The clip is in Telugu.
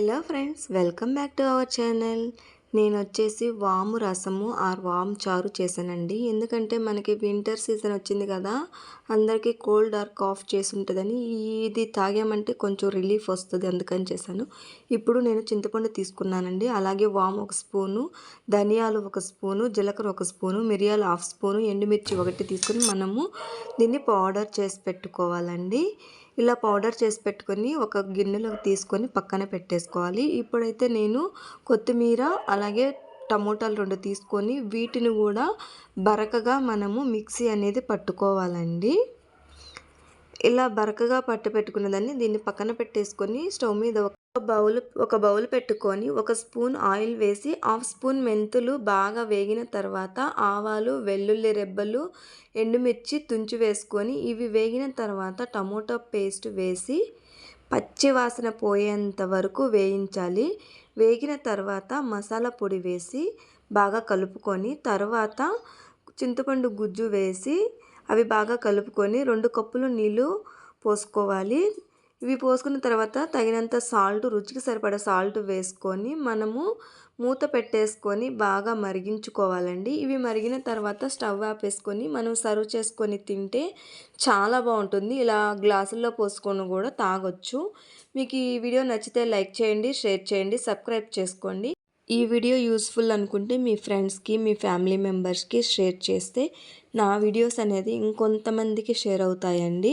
Hello friends welcome back to our channel. నేను వచ్చేసి వాము రసము ఆర్ వాము చారు చేశానండి. ఎందుకంటే మనకి వింటర్ సీజన్ వచ్చింది కదా అందరికీ కోల్డ్ ఆర్ కాఫ్ చేసి ఉంటుందని ఇది తాగామంటే కొంచెం రిలీఫ్ వస్తుంది అందుకని చేశాను. ఇప్పుడు నేను చింతపండు తీసుకున్నానండి. అలాగే వాము ఒక స్పూను ధనియాలు ఒక స్పూను జీలకర్ర ఒక స్పూను మిరియాలు హాఫ్ స్పూను ఎండుమిర్చి ఒకటి తీసుకొని మనము దీన్ని పౌడర్ చేసి పెట్టుకోవాలండి. ఇలా పౌడర్ చేసి పెట్టుకొని ఒక గిన్నెలో తీసుకొని పక్కన పెట్టేసుకోవాలి. ఇప్పుడైతే నేను కొత్తిమీర అలాగే టమోటాలు రెండు తీసుకొని వీటిని కూడా బరకగా మనము మిక్సీ అనేది పట్టుకోవాలండి. ఇలా బరకగా పట్టు పెట్టుకున్న దాన్ని దీన్ని పక్కన పెట్టేసుకొని స్టవ్ మీద బౌల్ ఒక బౌల్ పెట్టుకొని ఒక స్పూన్ ఆయిల్ వేసి హాఫ్ స్పూన్ మెంతులు బాగా వేగిన తర్వాత ఆవాలు వెల్లుల్లి రెబ్బలు ఎండుమిర్చి తుంచి వేసుకొని ఇవి వేగిన తర్వాత టమోటా పేస్ట్ వేసి పచ్చి వాసన పోయేంత వరకు వేయించాలి. వేగిన తర్వాత మసాలా పొడి వేసి బాగా కలుపుకొని తర్వాత చింతపండు గుజ్జు వేసి అవి బాగా కలుపుకొని రెండు కప్పులు నీళ్ళు పోసుకోవాలి. ఇవి పోసుకున్న తర్వాత తగినంత సాల్ట్ రుచికి సరిపడా సాల్ట్ వేసుకొని మనము మూత పెట్టేసుకొని బాగా మరిగించుకోవాలండి. ఇవి మరిగిన తర్వాత స్టవ్ ఆపేసుకొని మనం సర్వ్ చేసుకొని తింటే చాలా బాగుంటుంది. ఇలా గ్లాసుల్లో పోసుకొని కూడా తాగొచ్చు. మీకు ఈ వీడియో నచ్చితే లైక్ చేయండి షేర్ చేయండి సబ్స్క్రైబ్ చేసుకోండి. ఈ వీడియో యూస్ఫుల్ అనుకుంటే మీ ఫ్రెండ్స్కి మీ ఫ్యామిలీ మెంబర్స్కి షేర్ చేస్తే నా వీడియోస్ అనేది ఇంకొంతమందికి షేర్ అవుతాయండి.